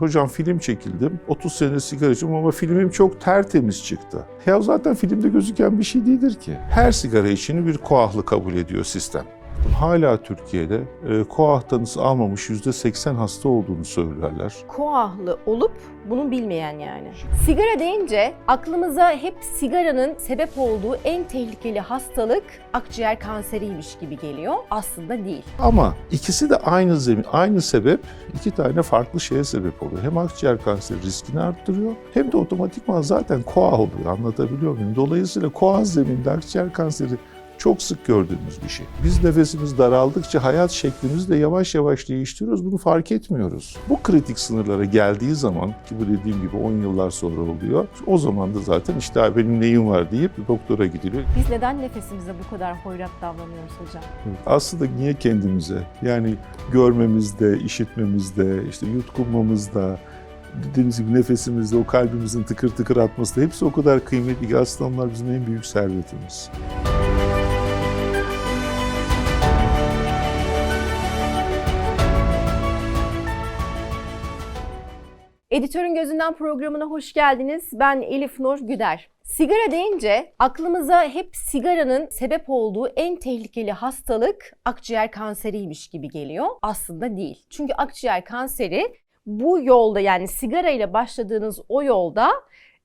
Hocam film çekildim. 30 sene sigara içiyorum ama filmim çok tertemiz çıktı. Ya zaten filmde gözüken bir şey değildir ki. Her sigara içini bir koahlı kabul ediyor sistem. Hala Türkiye'de e, koah tanısı almamış %80 hasta olduğunu söylerler. koahlı olup bunu bilmeyen yani. Sigara deyince aklımıza hep sigaranın sebep olduğu en tehlikeli hastalık akciğer kanseriymiş gibi geliyor. Aslında değil. Ama ikisi de aynı zemin, aynı sebep iki tane farklı şeye sebep oluyor. Hem akciğer kanseri riskini arttırıyor hem de otomatikman zaten koah oluyor. Anlatabiliyor muyum? Dolayısıyla koah zeminde akciğer kanseri çok sık gördüğümüz bir şey. Biz nefesimiz daraldıkça hayat şeklimizi de yavaş yavaş değiştiriyoruz. Bunu fark etmiyoruz. Bu kritik sınırlara geldiği zaman ki bu dediğim gibi 10 yıllar sonra oluyor. O zaman da zaten işte "Ay benim neyim var deyip doktora gidiliyor. Biz neden nefesimize bu kadar hoyrat davranıyoruz hocam? Aslında niye kendimize? Yani görmemizde, işitmemizde, işte yutkunmamızda, dediğimiz gibi nefesimizde, o kalbimizin tıkır tıkır atması da hepsi o kadar kıymetli ki aslında onlar bizim en büyük servetimiz. Editörün Gözünden programına hoş geldiniz. Ben Elif Nur Güder. Sigara deyince aklımıza hep sigaranın sebep olduğu en tehlikeli hastalık akciğer kanseriymiş gibi geliyor. Aslında değil. Çünkü akciğer kanseri bu yolda yani sigara ile başladığınız o yolda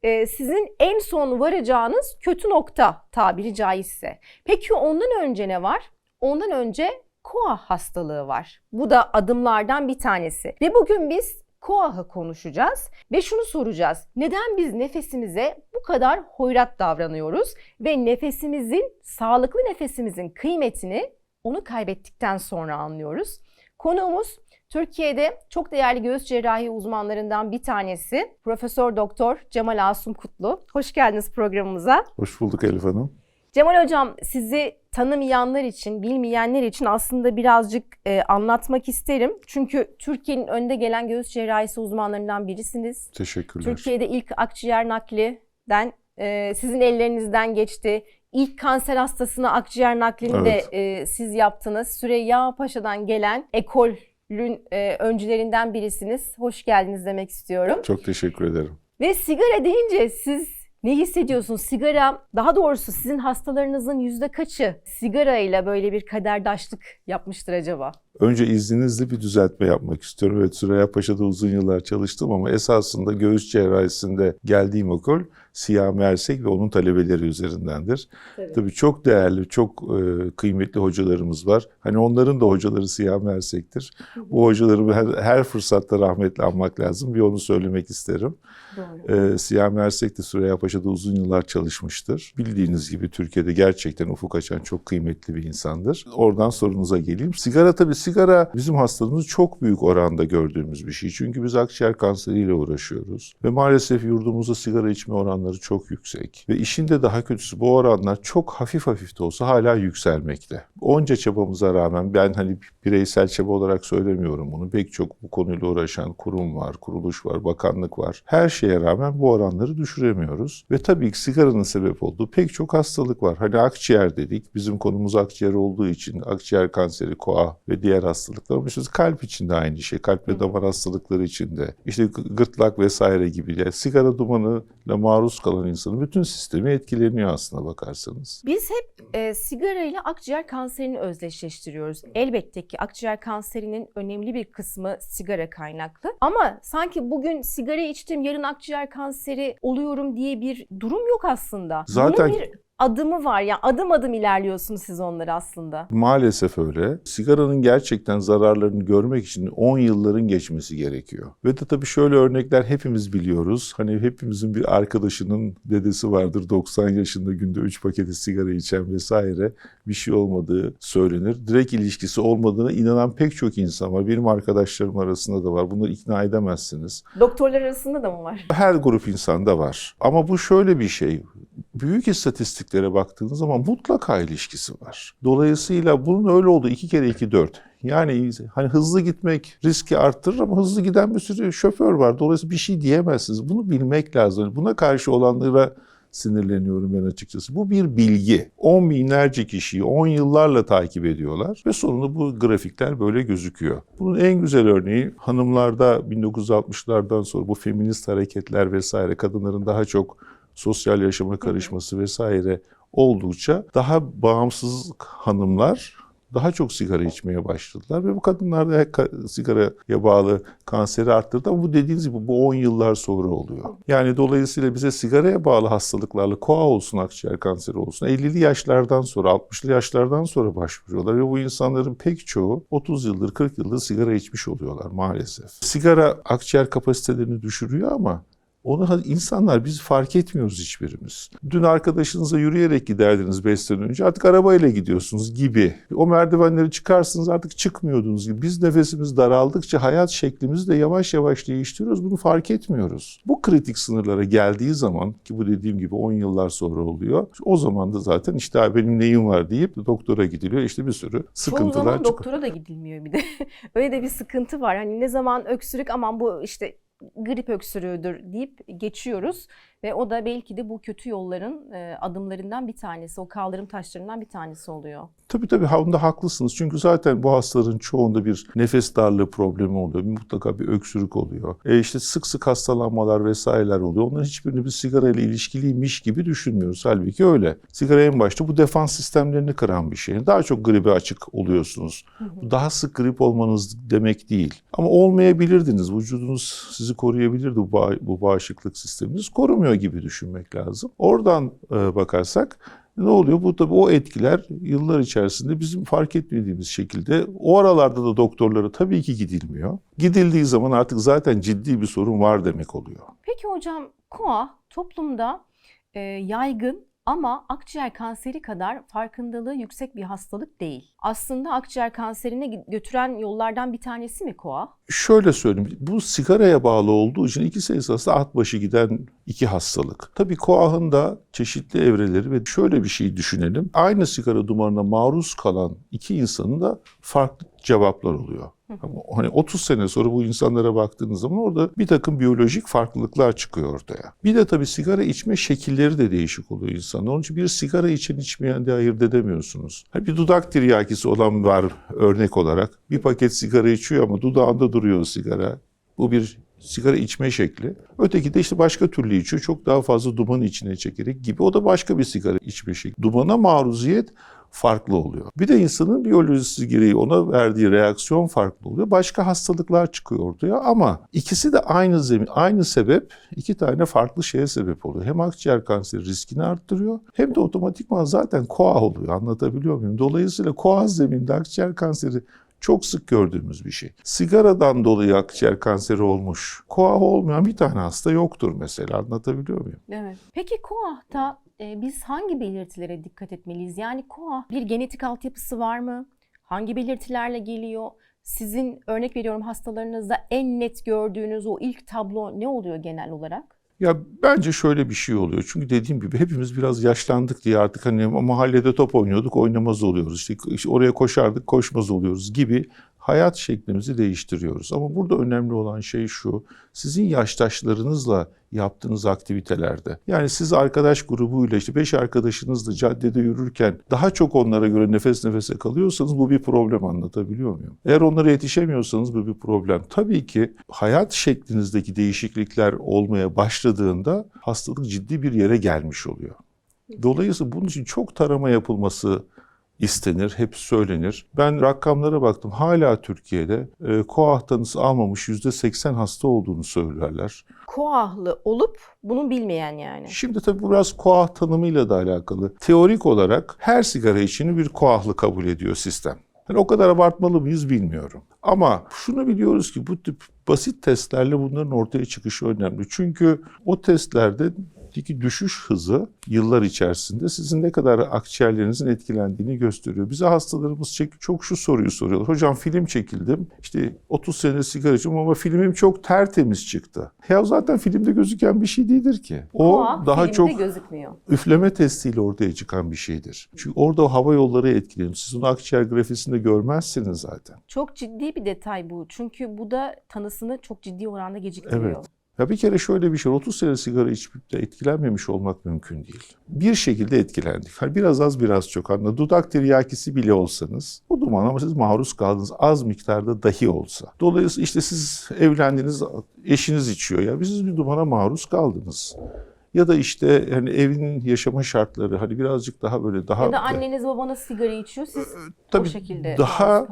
e, sizin en son varacağınız kötü nokta tabiri caizse. Peki ondan önce ne var? Ondan önce koa hastalığı var. Bu da adımlardan bir tanesi. Ve bugün biz koahı konuşacağız ve şunu soracağız. Neden biz nefesimize bu kadar hoyrat davranıyoruz ve nefesimizin, sağlıklı nefesimizin kıymetini onu kaybettikten sonra anlıyoruz. Konuğumuz Türkiye'de çok değerli göğüs cerrahi uzmanlarından bir tanesi Profesör Doktor Cemal Asum Kutlu. Hoş geldiniz programımıza. Hoş bulduk Elif Hanım. Cemal Hocam sizi tanımayanlar için, bilmeyenler için aslında birazcık e, anlatmak isterim. Çünkü Türkiye'nin önde gelen göğüs cerrahisi uzmanlarından birisiniz. Teşekkürler. Türkiye'de ilk akciğer nakliden e, sizin ellerinizden geçti. İlk kanser hastasına akciğer naklini Evet. de e, siz yaptınız. Süreyya Paşa'dan gelen ekolün e, öncülerinden birisiniz. Hoş geldiniz demek istiyorum. Çok teşekkür ederim. Ve sigara deyince siz ne hissediyorsunuz? Sigara, daha doğrusu sizin hastalarınızın yüzde kaçı sigara ile böyle bir kaderdaşlık yapmıştır acaba? Önce izninizle bir düzeltme yapmak istiyorum. Evet Süreyya Paşa'da uzun yıllar çalıştım ama esasında göğüs cerrahisinde geldiğim okul Siyah Mersek ve onun talebeleri üzerindendir. Tabii çok değerli, çok e, kıymetli hocalarımız var. Hani onların da hocaları Siyah Mersek'tir. Bu hocalarımı her, her fırsatta rahmetle anmak lazım. Bir onu söylemek isterim. Doğru. E, Siyah Mersek de Süreyya Paşa'da uzun yıllar çalışmıştır. Bildiğiniz gibi Türkiye'de gerçekten ufuk açan çok kıymetli bir insandır. Oradan sorunuza geleyim. Sigara tabii sigara bizim hastalığımızı çok büyük oranda gördüğümüz bir şey. Çünkü biz akciğer kanseriyle uğraşıyoruz. Ve maalesef yurdumuzda sigara içme oranları çok yüksek. Ve işin de daha kötüsü bu oranlar çok hafif hafif de olsa hala yükselmekte. Onca çabamıza rağmen ben hani bireysel çaba olarak söylemiyorum bunu. Pek çok bu konuyla uğraşan kurum var, kuruluş var, bakanlık var. Her şeye rağmen bu oranları düşüremiyoruz. Ve tabii ki sigaranın sebep olduğu pek çok hastalık var. Hani akciğer dedik. Bizim konumuz akciğer olduğu için akciğer kanseri, koa ve diğer hastalıklar. Ama işte kalp için de aynı şey. Kalp ve damar hastalıkları için de. İşte gırtlak vesaire gibi. Yani sigara dumanıyla maruz kalan insanın bütün sistemi etkileniyor aslına bakarsanız. Biz hep e, sigara ile akciğer kanserini özdeşleştiriyoruz. Elbette ki akciğer kanserinin önemli bir kısmı sigara kaynaklı. Ama sanki bugün sigara içtim yarın akciğer kanseri oluyorum diye bir durum yok aslında. Zaten- Bunun bir adımı var. Yani adım adım ilerliyorsunuz siz onları aslında. Maalesef öyle. Sigaranın gerçekten zararlarını görmek için 10 yılların geçmesi gerekiyor. Ve de tabii şöyle örnekler hepimiz biliyoruz. Hani hepimizin bir arkadaşının dedesi vardır 90 yaşında günde 3 paketi sigara içen vesaire bir şey olmadığı söylenir. Direkt ilişkisi olmadığına inanan pek çok insan var. Benim arkadaşlarım arasında da var. Bunları ikna edemezsiniz. Doktorlar arasında da mı var? Her grup insanda var. Ama bu şöyle bir şey. Büyük istatistiklere baktığınız zaman mutlaka ilişkisi var. Dolayısıyla bunun öyle olduğu iki kere iki dört. Yani hani hızlı gitmek riski arttırır ama hızlı giden bir sürü şoför var. Dolayısıyla bir şey diyemezsiniz. Bunu bilmek lazım. Buna karşı olanlara sinirleniyorum ben açıkçası. Bu bir bilgi. On binlerce kişiyi 10 yıllarla takip ediyorlar ve sonunda bu grafikler böyle gözüküyor. Bunun en güzel örneği hanımlarda 1960'lardan sonra bu feminist hareketler vesaire kadınların daha çok sosyal yaşama karışması vesaire oldukça daha bağımsız hanımlar daha çok sigara içmeye başladılar ve bu kadınlarda ka- sigaraya bağlı kanseri arttırdı ama bu dediğiniz gibi bu 10 yıllar sonra oluyor. Yani dolayısıyla bize sigaraya bağlı hastalıklarla koa olsun, akciğer kanseri olsun 50'li yaşlardan sonra, 60'lı yaşlardan sonra başvuruyorlar ve bu insanların pek çoğu 30 yıldır, 40 yıldır sigara içmiş oluyorlar maalesef. Sigara akciğer kapasitelerini düşürüyor ama onu ha- insanlar biz fark etmiyoruz hiçbirimiz. Dün arkadaşınızla yürüyerek giderdiniz 5 sene önce artık arabayla gidiyorsunuz gibi. O merdivenleri çıkarsınız artık çıkmıyordunuz gibi. Biz nefesimiz daraldıkça hayat şeklimizi de yavaş yavaş değiştiriyoruz. Bunu fark etmiyoruz. Bu kritik sınırlara geldiği zaman ki bu dediğim gibi 10 yıllar sonra oluyor. O zaman da zaten işte "Ha, benim neyim var deyip doktora gidiliyor. İşte bir sürü sıkıntılar çıkıyor. doktora da gidilmiyor bir de. Öyle de bir sıkıntı var. Hani ne zaman öksürük aman bu işte grip öksürüğüdür deyip geçiyoruz. Ve o da belki de bu kötü yolların e, adımlarından bir tanesi. O kaldırım taşlarından bir tanesi oluyor. Tabii tabii ha, onda haklısınız. Çünkü zaten bu hastaların çoğunda bir nefes darlığı problemi oluyor. Mutlaka bir öksürük oluyor. E işte sık sık hastalanmalar vesaireler oluyor. Onların hiçbirini biz sigara ile ilişkiliymiş gibi düşünmüyoruz. Halbuki öyle. Sigara en başta bu defans sistemlerini kıran bir şey. Daha çok gribe açık oluyorsunuz. Bu Daha sık grip olmanız demek değil. Ama olmayabilirdiniz. Vücudunuz sizi koruyabilirdi bu, bağ- bu bağışıklık sisteminiz. Korumuyor gibi düşünmek lazım. Oradan e, bakarsak ne oluyor? Bu tabii o etkiler yıllar içerisinde bizim fark etmediğimiz şekilde o aralarda da doktorlara tabii ki gidilmiyor. Gidildiği zaman artık zaten ciddi bir sorun var demek oluyor. Peki hocam koa toplumda e, yaygın ama akciğer kanseri kadar farkındalığı yüksek bir hastalık değil. Aslında akciğer kanserine götüren yollardan bir tanesi mi koa? Şöyle söyleyeyim, bu sigaraya bağlı olduğu için ikisi esasında at başı giden iki hastalık. Tabii koahın da çeşitli evreleri ve şöyle bir şey düşünelim. Aynı sigara dumanına maruz kalan iki insanın da farklı cevaplar oluyor. Ama hani 30 sene sonra bu insanlara baktığınız zaman orada bir takım biyolojik farklılıklar çıkıyor ortaya. Bir de tabii sigara içme şekilleri de değişik oluyor insanlar. Onun için bir sigara içen içmeyen de ayırt edemiyorsunuz. Ha, Bir dudak tiryakisi olan var örnek olarak. Bir paket sigara içiyor ama dudağında duruyor sigara. Bu bir sigara içme şekli. Öteki de işte başka türlü içiyor. Çok daha fazla dumanı içine çekerek gibi. O da başka bir sigara içme şekli. Dumana maruziyet farklı oluyor. Bir de insanın biyolojisi gereği ona verdiği reaksiyon farklı oluyor. Başka hastalıklar çıkıyor ortaya ama ikisi de aynı zemin, aynı sebep iki tane farklı şeye sebep oluyor. Hem akciğer kanseri riskini arttırıyor hem de otomatikman zaten koa oluyor. Anlatabiliyor muyum? Dolayısıyla koa zeminde akciğer kanseri çok sık gördüğümüz bir şey. Sigaradan dolayı akciğer kanseri olmuş, koa olmayan bir tane hasta yoktur mesela. Anlatabiliyor muyum? Evet. Peki koahta e, biz hangi belirtilere dikkat etmeliyiz? Yani koah bir genetik altyapısı var mı? Hangi belirtilerle geliyor? Sizin örnek veriyorum hastalarınızda en net gördüğünüz o ilk tablo ne oluyor genel olarak? Ya bence şöyle bir şey oluyor. Çünkü dediğim gibi hepimiz biraz yaşlandık diye artık hani mahallede top oynuyorduk, oynamaz oluyoruz. İşte, işte oraya koşardık, koşmaz oluyoruz gibi hayat şeklimizi değiştiriyoruz. Ama burada önemli olan şey şu. Sizin yaştaşlarınızla yaptığınız aktivitelerde. Yani siz arkadaş grubuyla işte beş arkadaşınızla caddede yürürken daha çok onlara göre nefes nefese kalıyorsanız bu bir problem anlatabiliyor muyum? Eğer onlara yetişemiyorsanız bu bir problem. Tabii ki hayat şeklinizdeki değişiklikler olmaya başladığında hastalık ciddi bir yere gelmiş oluyor. Dolayısıyla bunun için çok tarama yapılması istenir, hep söylenir. Ben rakamlara baktım. Hala Türkiye'de e, koah tanısı almamış %80 hasta olduğunu söylerler. Koahlı olup bunu bilmeyen yani. Şimdi tabii bu biraz koah tanımıyla da alakalı. Teorik olarak her sigara içini bir koahlı kabul ediyor sistem. Yani o kadar abartmalı mıyız bilmiyorum. Ama şunu biliyoruz ki bu tip basit testlerle bunların ortaya çıkışı önemli. Çünkü o testlerde ki düşüş hızı yıllar içerisinde sizin ne kadar akciğerlerinizin etkilendiğini gösteriyor. Bize hastalarımız çek- çok şu soruyu soruyorlar. Hocam film çekildim. İşte 30 sene sigara içiyorum ama filmim çok tertemiz çıktı. Ya zaten filmde gözüken bir şey değildir ki. O Koah daha çok gözükmüyor. üfleme testiyle ortaya çıkan bir şeydir. Çünkü orada o hava yolları etkileniyor. Siz onu akciğer grafisinde görmezsiniz zaten. Çok ciddi bir detay bu. Çünkü bu da tanısını çok ciddi oranda geciktiriyor. Evet. Ya bir kere şöyle bir şey, 30 sene sigara içip de etkilenmemiş olmak mümkün değil. Bir şekilde etkilendik. Hani biraz az biraz çok anla. Dudak tiryakisi bile olsanız o duman ama siz maruz kaldınız az miktarda dahi olsa. Dolayısıyla işte siz evlendiniz, eşiniz içiyor ya. Siz bir dumana maruz kaldınız. Ya da işte hani evin yaşama şartları hani birazcık daha böyle daha Ya da anneniz babanız sigara içiyor. Siz Tabii şekilde daha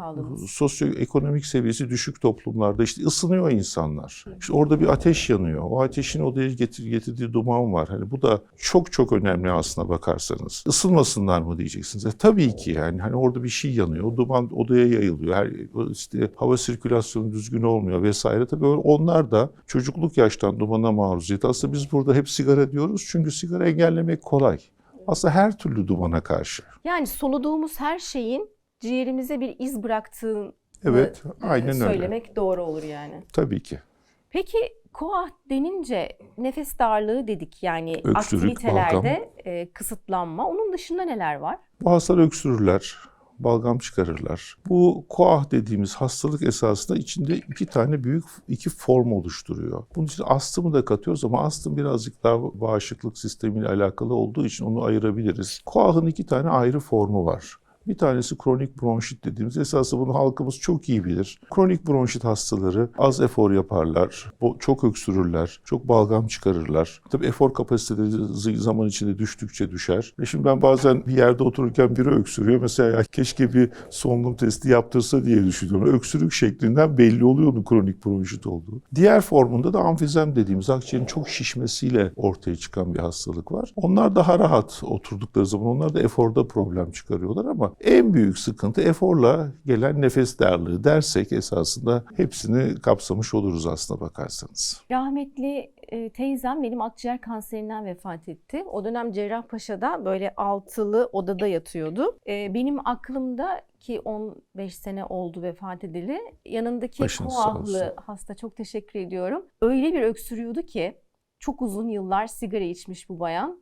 sosyoekonomik seviyesi düşük toplumlarda işte ısınıyor insanlar. İşte orada bir ateş yanıyor. O ateşin odaya getir, getirdiği duman var. Hani bu da çok çok önemli aslına bakarsanız. Isınmasınlar mı diyeceksiniz. E, tabii ki yani hani orada bir şey yanıyor. O duman odaya yayılıyor. Her işte hava sirkülasyonu düzgün olmuyor vesaire. Tabii onlar da çocukluk yaştan dumana maruziyet. Aslında biz burada hep sigara diyoruz çünkü sigara engellemek kolay. Aslında her türlü dumana karşı. Yani soluduğumuz her şeyin ciğerimize bir iz bıraktığını Evet, e, aynen öyle. söylemek doğru olur yani. Tabii ki. Peki koah denince nefes darlığı dedik yani Öksürük, aktivitelerde e, kısıtlanma. Onun dışında neler var? Bu hastalar öksürürler, balgam çıkarırlar. Bu koah dediğimiz hastalık esasında içinde iki tane büyük iki form oluşturuyor. Bunun için astımı da katıyoruz ama astım birazcık daha bağışıklık sistemiyle alakalı olduğu için onu ayırabiliriz. Koahın iki tane ayrı formu var. Bir tanesi kronik bronşit dediğimiz. Esasında bunu halkımız çok iyi bilir. Kronik bronşit hastaları az efor yaparlar, çok öksürürler, çok balgam çıkarırlar. Tabii efor kapasiteleri zaman içinde düştükçe düşer. E şimdi ben bazen bir yerde otururken biri öksürüyor. Mesela ya keşke bir solunum testi yaptırsa diye düşünüyorum. Öksürük şeklinden belli oluyor onun kronik bronşit olduğu. Diğer formunda da amfizem dediğimiz akciğerin çok şişmesiyle ortaya çıkan bir hastalık var. Onlar daha rahat oturdukları zaman onlar da eforda problem çıkarıyorlar ama en büyük sıkıntı eforla gelen nefes darlığı dersek esasında hepsini kapsamış oluruz aslına bakarsanız. Rahmetli e, teyzem benim akciğer kanserinden vefat etti. O dönem Cerrahpaşa'da böyle altılı odada yatıyordu. E, benim aklımda ki 15 sene oldu vefat edeli. Yanındaki Başınız koahlı hasta çok teşekkür ediyorum. Öyle bir öksürüyordu ki çok uzun yıllar sigara içmiş bu bayan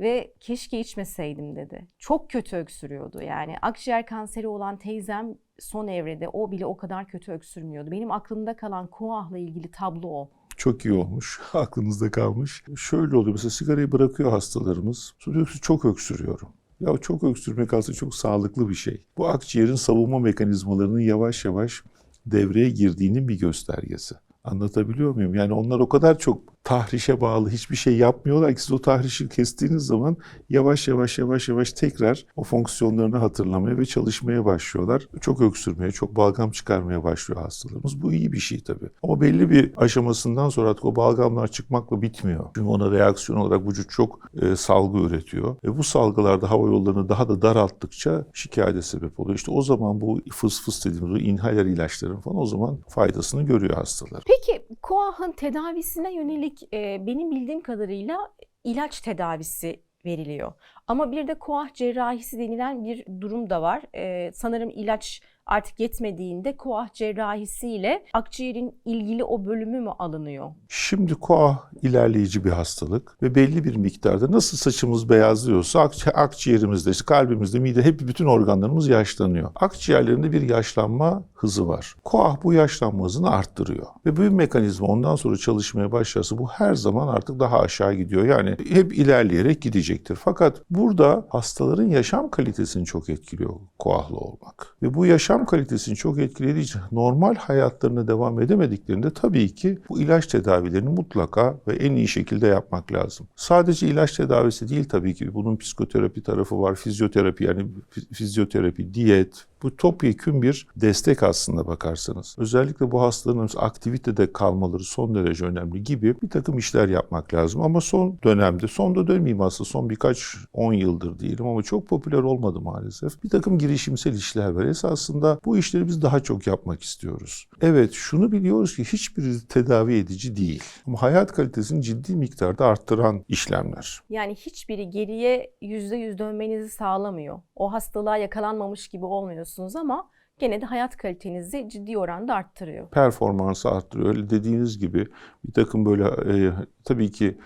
ve keşke içmeseydim dedi. Çok kötü öksürüyordu yani. Akciğer kanseri olan teyzem son evrede o bile o kadar kötü öksürmüyordu. Benim aklımda kalan koahla ilgili tablo o. Çok iyi olmuş. Aklınızda kalmış. Şöyle oluyor mesela sigarayı bırakıyor hastalarımız. Diyor ki çok öksürüyorum. Ya çok öksürmek aslında çok sağlıklı bir şey. Bu akciğerin savunma mekanizmalarının yavaş yavaş devreye girdiğinin bir göstergesi. Anlatabiliyor muyum? Yani onlar o kadar çok tahrişe bağlı hiçbir şey yapmıyorlar ki siz o tahrişi kestiğiniz zaman yavaş yavaş yavaş yavaş tekrar o fonksiyonlarını hatırlamaya ve çalışmaya başlıyorlar. Çok öksürmeye, çok balgam çıkarmaya başlıyor hastalarımız. Bu iyi bir şey tabii. Ama belli bir aşamasından sonra artık o balgamlar çıkmakla bitmiyor. Çünkü ona reaksiyon olarak vücut çok e, salgı üretiyor. Ve bu salgılarda hava yollarını daha da daralttıkça şikayete sebep oluyor. İşte o zaman bu fıs fıs dediğimiz inhaler ilaçların falan o zaman faydasını görüyor hastalar. Peki koahın tedavisine yönelik e, benim bildiğim kadarıyla ilaç tedavisi veriliyor. Ama bir de koah cerrahisi denilen bir durum da var. E, sanırım ilaç artık yetmediğinde koah cerrahisiyle akciğerin ilgili o bölümü mü alınıyor? Şimdi koah ilerleyici bir hastalık ve belli bir miktarda nasıl saçımız beyazlıyorsa akci- akciğerimizde, işte kalbimizde, mide hep bütün organlarımız yaşlanıyor. Akciğerlerinde bir yaşlanma hızı var. Koah bu yaşlanma hızını arttırıyor. Ve bu mekanizma ondan sonra çalışmaya başlarsa bu her zaman artık daha aşağı gidiyor. Yani hep ilerleyerek gidecektir. Fakat burada hastaların yaşam kalitesini çok etkiliyor koahlı olmak. Ve bu yaşam kalitesini çok etkilediği normal hayatlarına devam edemediklerinde tabii ki bu ilaç tedavilerini mutlaka ve en iyi şekilde yapmak lazım. Sadece ilaç tedavisi değil tabii ki. Bunun psikoterapi tarafı var, fizyoterapi yani fi- fizyoterapi, diyet, bu topyekün bir destek aslında bakarsanız. Özellikle bu hastaların aktivitede kalmaları son derece önemli gibi bir takım işler yapmak lazım. Ama son dönemde, son da demeyeyim aslında son birkaç 10 yıldır diyelim ama çok popüler olmadı maalesef. Bir takım girişimsel işler var. Esasında bu işleri biz daha çok yapmak istiyoruz. Evet şunu biliyoruz ki hiçbiri tedavi edici değil. Ama hayat kalitesini ciddi miktarda arttıran işlemler. Yani hiçbiri geriye %100 dönmenizi sağlamıyor. O hastalığa yakalanmamış gibi olmuyorsunuz ama gene de hayat kalitenizi ciddi oranda arttırıyor. performansı arttırıyor. Öyle dediğiniz gibi bir takım böyle e, tabii ki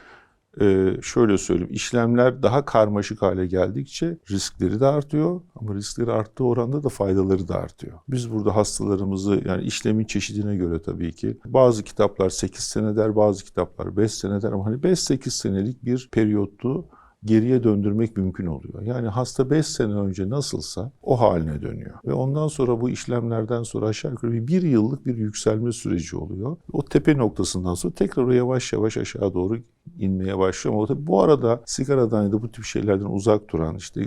e, şöyle söyleyeyim işlemler daha karmaşık hale geldikçe riskleri de artıyor ama riskleri arttığı oranda da faydaları da artıyor. Biz burada hastalarımızı yani işlemin çeşidine göre tabii ki bazı kitaplar 8 sene der bazı kitaplar 5 sene der ama hani 5-8 senelik bir periyottu geriye döndürmek mümkün oluyor. Yani hasta 5 sene önce nasılsa o haline dönüyor. Ve ondan sonra bu işlemlerden sonra aşağı yukarı bir, bir yıllık bir yükselme süreci oluyor. O tepe noktasından sonra tekrar o yavaş yavaş aşağı doğru inmeye başlıyor. Ama bu arada sigaradan ya da bu tip şeylerden uzak duran işte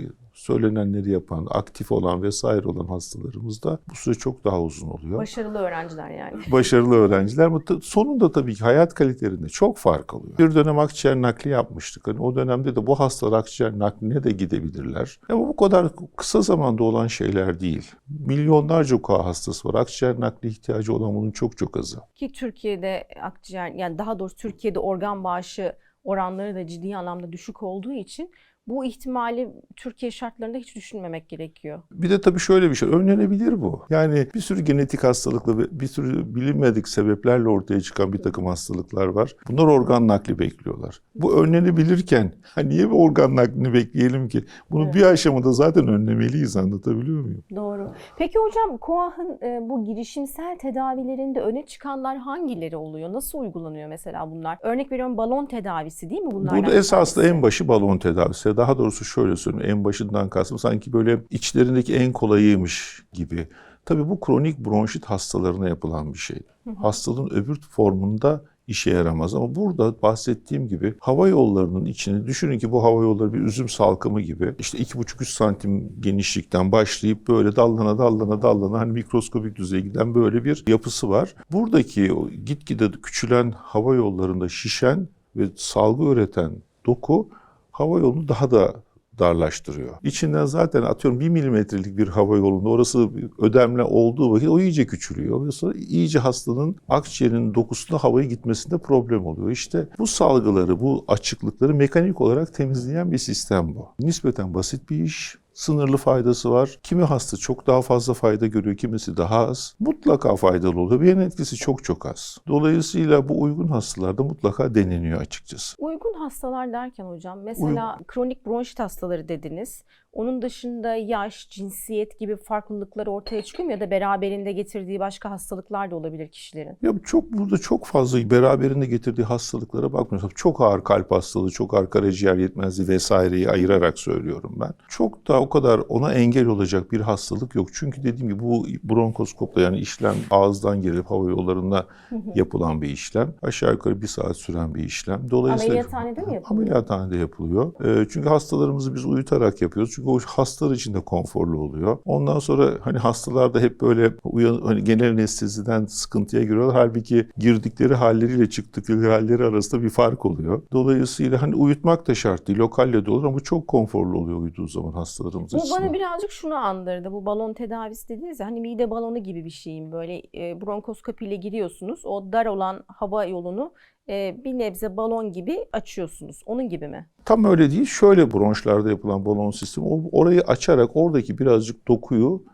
söylenenleri yapan, aktif olan vesaire olan hastalarımızda bu süre çok daha uzun oluyor. Başarılı öğrenciler yani. Başarılı öğrenciler sonunda tabii ki hayat kalitelerinde çok fark oluyor. Bir dönem akciğer nakli yapmıştık. Hani o dönemde de bu hastalar akciğer nakline de gidebilirler. Ama bu kadar kısa zamanda olan şeyler değil. Milyonlarca KA hastası var. Akciğer nakli ihtiyacı olan bunun çok çok azı. Ki Türkiye'de akciğer yani daha doğrusu Türkiye'de organ bağışı oranları da ciddi anlamda düşük olduğu için bu ihtimali Türkiye şartlarında hiç düşünmemek gerekiyor. Bir de tabii şöyle bir şey, önlenebilir bu. Yani bir sürü genetik hastalıkla ve bir sürü bilinmedik sebeplerle ortaya çıkan bir takım hastalıklar var. Bunlar organ nakli bekliyorlar. Bu önlenebilirken ha niye bir organ naklini bekleyelim ki? Bunu Evet. bir aşamada zaten önlemeliyiz anlatabiliyor muyum? Doğru. Peki hocam KOAH'ın e, bu girişimsel tedavilerinde öne çıkanlar hangileri oluyor? Nasıl uygulanıyor mesela bunlar? Örnek veriyorum balon tedavisi değil mi bunlardan? Burada tanesi? en başı balon tedavisi. Daha doğrusu şöyle söyleyeyim, en başından kastım sanki böyle içlerindeki en kolayıymış gibi. Tabii bu kronik bronşit hastalarına yapılan bir şey. Hastalığın öbür formunda işe yaramaz ama burada bahsettiğim gibi hava yollarının içini düşünün ki bu hava yolları bir üzüm salkımı gibi işte 2,5-3 santim genişlikten başlayıp böyle dallana dallana dallana hani mikroskopik düzeye giden böyle bir yapısı var. Buradaki gitgide küçülen hava yollarında şişen ve salgı üreten doku hava yolunu daha da darlaştırıyor. İçinden zaten atıyorum 1 milimetrelik bir hava yolunda orası ödemle olduğu vakit o iyice küçülüyor. Ve sonra iyice hastanın akciğerinin dokusunda havayı gitmesinde problem oluyor. İşte bu salgıları, bu açıklıkları mekanik olarak temizleyen bir sistem bu. Nispeten basit bir iş. Sınırlı faydası var. Kimi hasta çok daha fazla fayda görüyor, kimisi daha az. Mutlaka faydalı oluyor. Bir yan etkisi çok çok az. Dolayısıyla bu uygun hastalarda mutlaka deneniyor açıkçası. Uygun hastalar derken hocam mesela kronik bronşit hastaları dediniz. Onun dışında yaş, cinsiyet gibi farklılıklar ortaya çıkıyor mu ya da beraberinde getirdiği başka hastalıklar da olabilir kişilerin. Ya çok burada çok fazla beraberinde getirdiği hastalıklara bakmıyoruz. Çok ağır kalp hastalığı, çok ağır karaciğer yetmezliği vesaireyi ayırarak söylüyorum ben. Çok da o kadar ona engel olacak bir hastalık yok. Çünkü dediğim gibi bu bronkoskopla yani işlem ağızdan gelip hava yollarına yapılan bir işlem. Aşağı yukarı bir saat süren bir işlem. Dolayısıyla Ameliyathanede mi yapılıyor? Ameliyathanede yapılıyor. Ee, çünkü hastalarımızı biz uyutarak yapıyoruz. Çünkü o hastalar için de konforlu oluyor. Ondan sonra hani hastalar da hep böyle uyan, hani genel anesteziden sıkıntıya giriyorlar. Halbuki girdikleri halleriyle çıktıkları halleri arasında bir fark oluyor. Dolayısıyla hani uyutmak da şart değil. Lokalle de olur ama çok konforlu oluyor uyuduğu zaman hastalarımız Bu açısından. bana birazcık şunu andırdı. Bu balon tedavisi dediniz ya hani mide balonu gibi bir şeyim. Böyle e, bronkoskopiyle giriyorsunuz. O dar olan hava yolunu e, bir nebze balon gibi açıyorsunuz. Onun gibi mi? Tam öyle değil. Şöyle bronşlarda yapılan balon sistemi. Orayı açarak oradaki birazcık dokuyu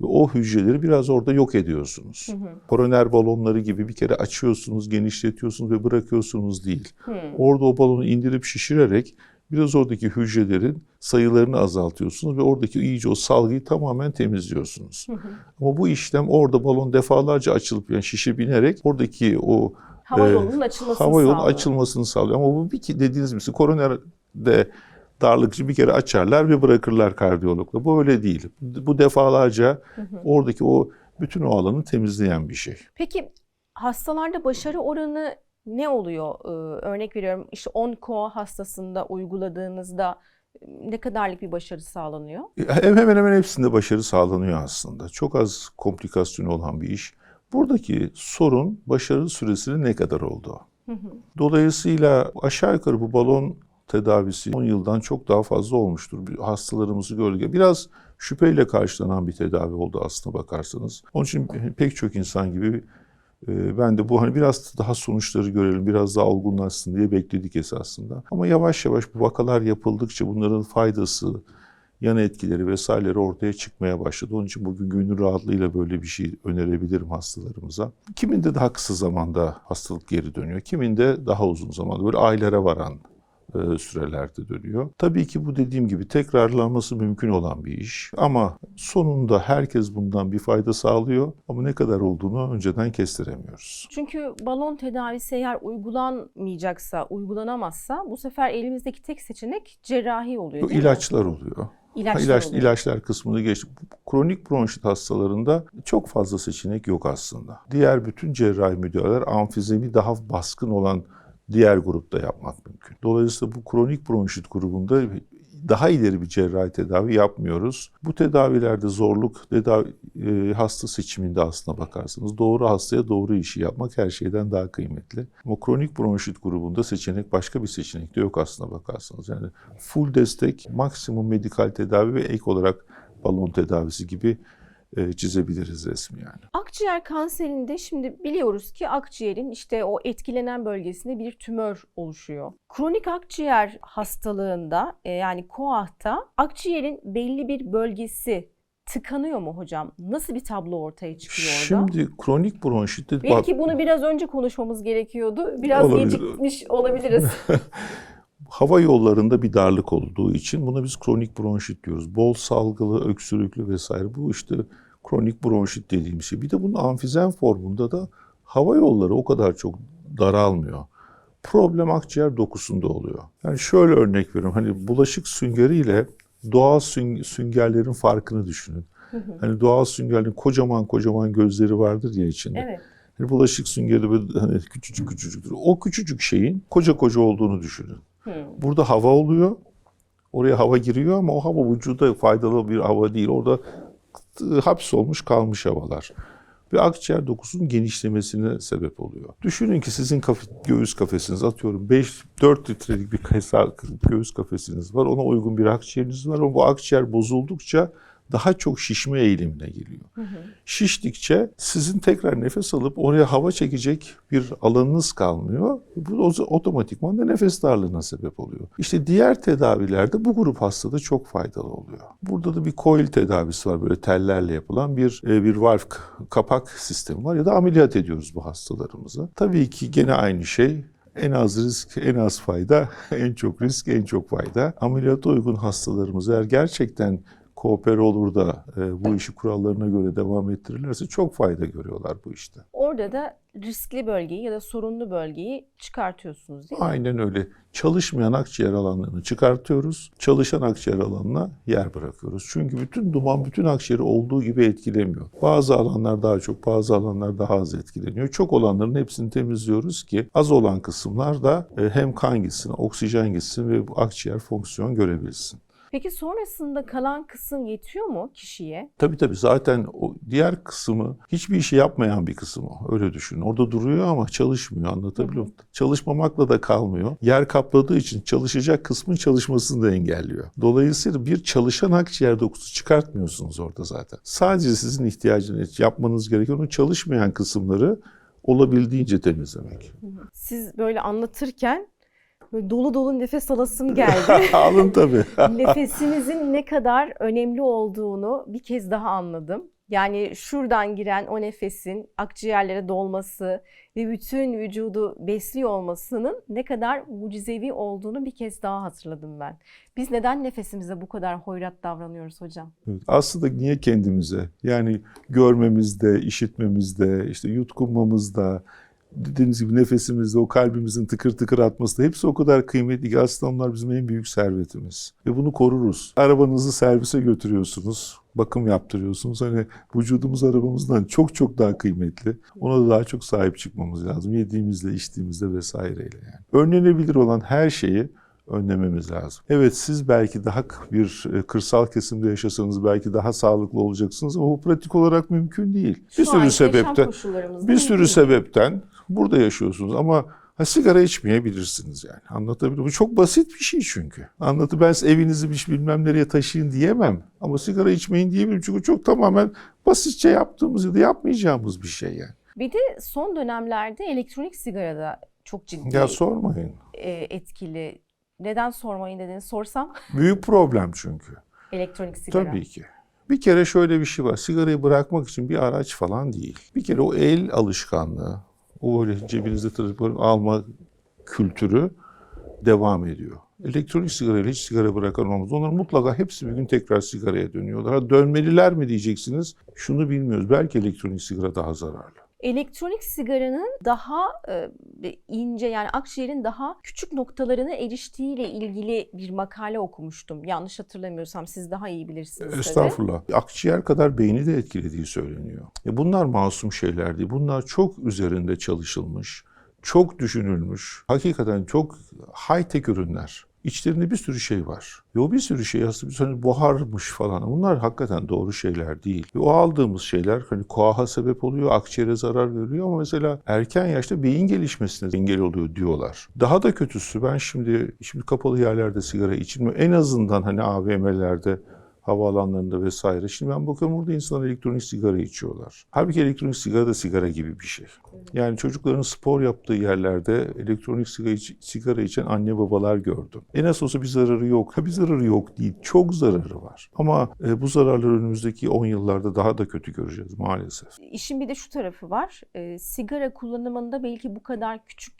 ve o hücreleri biraz orada yok ediyorsunuz. Koroner balonları gibi bir kere açıyorsunuz, genişletiyorsunuz ve bırakıyorsunuz değil. Orada o balonu indirip şişirerek biraz oradaki hücrelerin sayılarını azaltıyorsunuz ve oradaki iyice o salgıyı tamamen temizliyorsunuz. Ama bu işlem orada balon defalarca açılıp yani şişe binerek oradaki o Hava Ee, yolunun açılmasını hava yolu sağlıyor. açılmasını sağlıyor. Ama bu bir ki dediğiniz gibi koronerde darlıkçı bir kere açarlar ve bırakırlar kardiyologla. Bu öyle değil. Bu defalarca oradaki o bütün o alanı temizleyen bir şey. Peki hastalarda başarı oranı ne oluyor? Ee, örnek veriyorum işte 10 koa hastasında uyguladığınızda e, ne kadarlık bir başarı sağlanıyor? Hem- Hemen hemen hepsinde başarı sağlanıyor aslında. Çok az komplikasyonu olan bir iş. Buradaki sorun başarı süresinin ne kadar olduğu. Dolayısıyla aşağı yukarı bu balon tedavisi 10 yıldan çok daha fazla olmuştur. Hastalarımızı gördük. Biraz şüpheyle karşılanan bir tedavi oldu aslına bakarsanız. Onun için pek çok insan gibi e, ben de bu hani biraz daha sonuçları görelim, biraz daha olgunlaşsın diye bekledik esasında. Ama yavaş yavaş bu vakalar yapıldıkça bunların faydası, yan etkileri vesaireleri ortaya çıkmaya başladı. Onun için bugün gönül rahatlığıyla böyle bir şey önerebilirim hastalarımıza. Kiminde daha kısa zamanda hastalık geri dönüyor, kiminde daha uzun zamanda böyle aylara varan e, sürelerde dönüyor. Tabii ki bu dediğim gibi tekrarlanması mümkün olan bir iş. Ama sonunda herkes bundan bir fayda sağlıyor. Ama ne kadar olduğunu önceden kestiremiyoruz. Çünkü balon tedavisi eğer uygulanmayacaksa, uygulanamazsa bu sefer elimizdeki tek seçenek cerrahi oluyor Bu değil mi? ilaçlar oluyor. İlaçlar İlaç, oluyor. ilaçlar kısmını geç. Kronik bronşit hastalarında çok fazla seçenek yok aslında. Diğer bütün cerrahi müdahaleler amfizemi daha baskın olan diğer grupta yapmak mümkün. Dolayısıyla bu kronik bronşit grubunda daha ileri bir cerrahi tedavi yapmıyoruz. Bu tedavilerde zorluk tedavi, e, hasta seçiminde aslına bakarsanız doğru hastaya doğru işi yapmak her şeyden daha kıymetli. Ama kronik bronşit grubunda seçenek başka bir seçenek de yok aslına bakarsanız. Yani full destek, maksimum medikal tedavi ve ek olarak balon tedavisi gibi e, çizebiliriz resmi yani. Akciğer kanserinde şimdi biliyoruz ki akciğerin işte o etkilenen bölgesinde bir tümör oluşuyor. Kronik akciğer hastalığında e, yani KOAH'ta akciğerin belli bir bölgesi tıkanıyor mu hocam? Nasıl bir tablo ortaya çıkıyor orada? Şimdi kronik bronşitte Belki bunu biraz önce konuşmamız gerekiyordu. Biraz Olabilir. gecikmiş olabiliriz. hava yollarında bir darlık olduğu için buna biz kronik bronşit diyoruz. Bol salgılı, öksürüklü vesaire. Bu işte kronik bronşit dediğim şey. Bir de bunun amfizen formunda da hava yolları o kadar çok daralmıyor. Problem akciğer dokusunda oluyor. Yani şöyle örnek veriyorum. Hani bulaşık süngeriyle doğal süng- süngerlerin farkını düşünün. Hani doğal süngerlerin kocaman kocaman gözleri vardır ya içinde. evet. Hani bulaşık süngeri böyle hani küçücük küçücüktür. O küçücük şeyin koca koca olduğunu düşünün. Burada hava oluyor. Oraya hava giriyor ama o hava vücuda faydalı bir hava değil. Orada hapsolmuş kalmış havalar. Ve akciğer dokusunun genişlemesine sebep oluyor. Düşünün ki sizin kafe, göğüs kafesiniz atıyorum 5-4 litrelik bir göğüs kafesiniz var. Ona uygun bir akciğeriniz var ama bu akciğer bozuldukça daha çok şişme eğilimine geliyor. Şiştikçe sizin tekrar nefes alıp oraya hava çekecek bir alanınız kalmıyor. Bu otomatikman da nefes darlığına sebep oluyor. İşte diğer tedavilerde bu grup hastada çok faydalı oluyor. Burada da bir coil tedavisi var böyle tellerle yapılan bir e, bir valve kapak sistemi var ya da ameliyat ediyoruz bu hastalarımızı. Tabii ki gene aynı şey en az risk, en az fayda, en çok risk, en çok fayda. Ameliyata uygun hastalarımız eğer gerçekten kooper olur da e, bu işi kurallarına göre devam ettirirlerse çok fayda görüyorlar bu işte. Orada da riskli bölgeyi ya da sorunlu bölgeyi çıkartıyorsunuz değil mi? Aynen öyle. Çalışmayan akciğer alanlarını çıkartıyoruz. Çalışan akciğer alanına yer bırakıyoruz. Çünkü bütün duman bütün akciğeri olduğu gibi etkilemiyor. Bazı alanlar daha çok, bazı alanlar daha az etkileniyor. Çok olanların hepsini temizliyoruz ki az olan kısımlar da e, hem kan gitsin, oksijen gitsin ve bu akciğer fonksiyon görebilsin. Peki sonrasında kalan kısım yetiyor mu kişiye? Tabii tabii zaten o diğer kısmı hiçbir işi yapmayan bir kısım o. Öyle düşünün. Orada duruyor ama çalışmıyor anlatabiliyor muyum? Çalışmamakla da kalmıyor. Yer kapladığı için çalışacak kısmın çalışmasını da engelliyor. Dolayısıyla bir çalışan akciğer dokusu çıkartmıyorsunuz orada zaten. Sadece sizin ihtiyacınız, yapmanız gereken o çalışmayan kısımları olabildiğince temizlemek. Siz böyle anlatırken böyle dolu dolu nefes alasım geldi. Alın tabii. Nefesinizin ne kadar önemli olduğunu bir kez daha anladım. Yani şuradan giren o nefesin akciğerlere dolması ve bütün vücudu besliyor olmasının ne kadar mucizevi olduğunu bir kez daha hatırladım ben. Biz neden nefesimize bu kadar hoyrat davranıyoruz hocam? Evet. Aslında niye kendimize? Yani görmemizde, işitmemizde, işte yutkunmamızda, dediğiniz gibi nefesimizde, o kalbimizin tıkır tıkır atması da hepsi o kadar kıymetli ki aslında onlar bizim en büyük servetimiz. Ve bunu koruruz. Arabanızı servise götürüyorsunuz, bakım yaptırıyorsunuz. Hani vücudumuz arabamızdan çok çok daha kıymetli. Ona da daha çok sahip çıkmamız lazım. Yediğimizle, içtiğimizle vesaireyle yani. Önlenebilir olan her şeyi önlememiz lazım. Evet siz belki daha bir e, kırsal kesimde yaşasanız belki daha sağlıklı olacaksınız ama bu pratik olarak mümkün değil. Bir Şu sürü anki yaşam sebepten, bir sürü sebepten burada yaşıyorsunuz ama ha, sigara içmeyebilirsiniz yani. Anlatabiliyor? Bu çok basit bir şey çünkü. Anlatı ben size evinizi bir bilmem nereye taşıyın diyemem ama sigara içmeyin diyebilirim çünkü çok tamamen basitçe yaptığımız ya da yapmayacağımız bir şey yani. Bir de son dönemlerde elektronik sigarada çok ciddi Ya sormayın. e, etkili. Neden sormayın dediğini sorsam Büyük problem çünkü. elektronik sigara. Tabii ki. Bir kere şöyle bir şey var. Sigarayı bırakmak için bir araç falan değil. Bir kere o el alışkanlığı, o öyle cebinizde taşıp alma kültürü devam ediyor. Elektronik sigarayla hiç sigara bırakan olmaz. Onlar mutlaka hepsi bir gün tekrar sigaraya dönüyorlar. Ha, dönmeliler mi diyeceksiniz? Şunu bilmiyoruz. Belki elektronik sigara daha zararlı. Elektronik sigaranın daha e, ince yani akciğerin daha küçük noktalarına eriştiğiyle ilgili bir makale okumuştum. Yanlış hatırlamıyorsam siz daha iyi bilirsiniz tabii. Estağfurullah. Akciğer kadar beyni de etkilediği söyleniyor. E bunlar masum şeyler değil. Bunlar çok üzerinde çalışılmış, çok düşünülmüş, hakikaten çok high-tech ürünler. İçlerinde bir sürü şey var. Ve o bir sürü şey aslında hani buharmış falan. Bunlar hakikaten doğru şeyler değil. Ve o aldığımız şeyler hani koaha sebep oluyor, akciğere zarar veriyor ama mesela erken yaşta beyin gelişmesine engel oluyor diyorlar. Daha da kötüsü ben şimdi şimdi kapalı yerlerde sigara içilmiyor. En azından hani AVM'lerde havaalanlarında vesaire. Şimdi ben bakıyorum orada insanlar elektronik sigara içiyorlar. Halbuki elektronik sigara da sigara gibi bir şey. Yani çocukların spor yaptığı yerlerde elektronik sigara, sigara içen anne babalar gördüm. E nasıl olsa bir zararı yok. Ha bir zararı yok değil. Çok zararı var. Ama e, bu zararları önümüzdeki 10 yıllarda daha da kötü göreceğiz maalesef. İşin bir de şu tarafı var. E, sigara kullanımında belki bu kadar küçük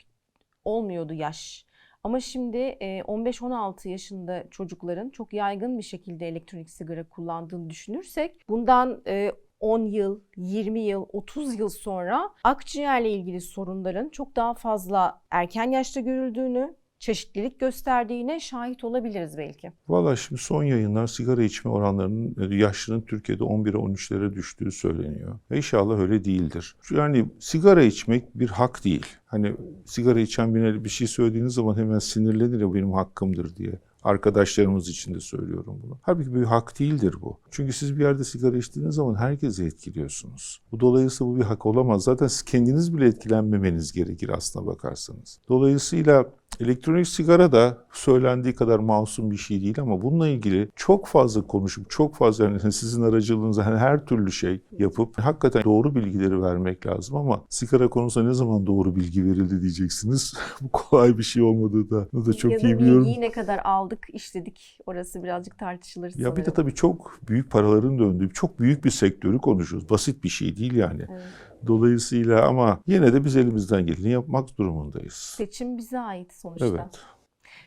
olmuyordu yaş. Ama şimdi e, 15-16 yaşında çocukların çok yaygın bir şekilde elektronik sigara kullandığını düşünürsek bundan e, 10 yıl, 20 yıl, 30 yıl sonra akciğerle ilgili sorunların çok daha fazla erken yaşta görüldüğünü, çeşitlilik gösterdiğine şahit olabiliriz belki. Valla şimdi son yayınlar sigara içme oranlarının e, yaşlının Türkiye'de 11'e 13'lere düştüğü söyleniyor. Ve İnşallah öyle değildir. Yani sigara içmek bir hak değil. Hani sigara içen birine bir şey söylediğiniz zaman hemen sinirlenir ya benim hakkımdır diye. Arkadaşlarımız için de söylüyorum bunu. Halbuki bir hak değildir bu. Çünkü siz bir yerde sigara içtiğiniz zaman herkesi etkiliyorsunuz. Bu dolayısıyla bu bir hak olamaz. Zaten siz kendiniz bile etkilenmemeniz gerekir aslına bakarsanız. Dolayısıyla Elektronik sigara da söylendiği kadar masum bir şey değil ama bununla ilgili çok fazla konuşup çok fazla yani sizin aracılığınızla hani her türlü şey yapıp hakikaten doğru bilgileri vermek lazım ama sigara konusunda ne zaman doğru bilgi verildi diyeceksiniz. Bu kolay bir şey olmadığı da, da çok ya da iyi biliyorum. bilgiyi ne kadar aldık, işledik orası birazcık tartışılır Ya bir de sanırım. tabii çok büyük paraların döndüğü, çok büyük bir sektörü konuşuyoruz. Basit bir şey değil yani. Evet. Dolayısıyla ama yine de biz elimizden geleni yapmak durumundayız. Seçim bize ait sonuçta. Evet.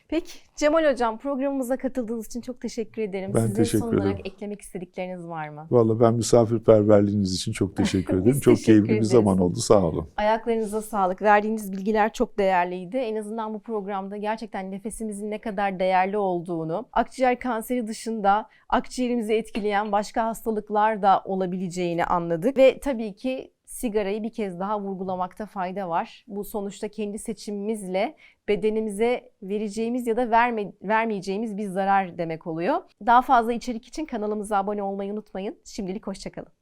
Peki Cemal Hocam programımıza katıldığınız için çok teşekkür ederim. Ben Sizin teşekkür son olarak ederim. eklemek istedikleriniz var mı? Vallahi ben misafirperverliğiniz için çok teşekkür ederim. Çok teşekkür keyifli bir ederiz. zaman oldu. Sağ olun. Ayaklarınıza sağlık. Verdiğiniz bilgiler çok değerliydi. En azından bu programda gerçekten nefesimizin ne kadar değerli olduğunu, akciğer kanseri dışında akciğerimizi etkileyen başka hastalıklar da olabileceğini anladık. Ve tabii ki sigarayı bir kez daha vurgulamakta fayda var. Bu sonuçta kendi seçimimizle bedenimize vereceğimiz ya da verme, vermeyeceğimiz bir zarar demek oluyor. Daha fazla içerik için kanalımıza abone olmayı unutmayın. Şimdilik hoşçakalın.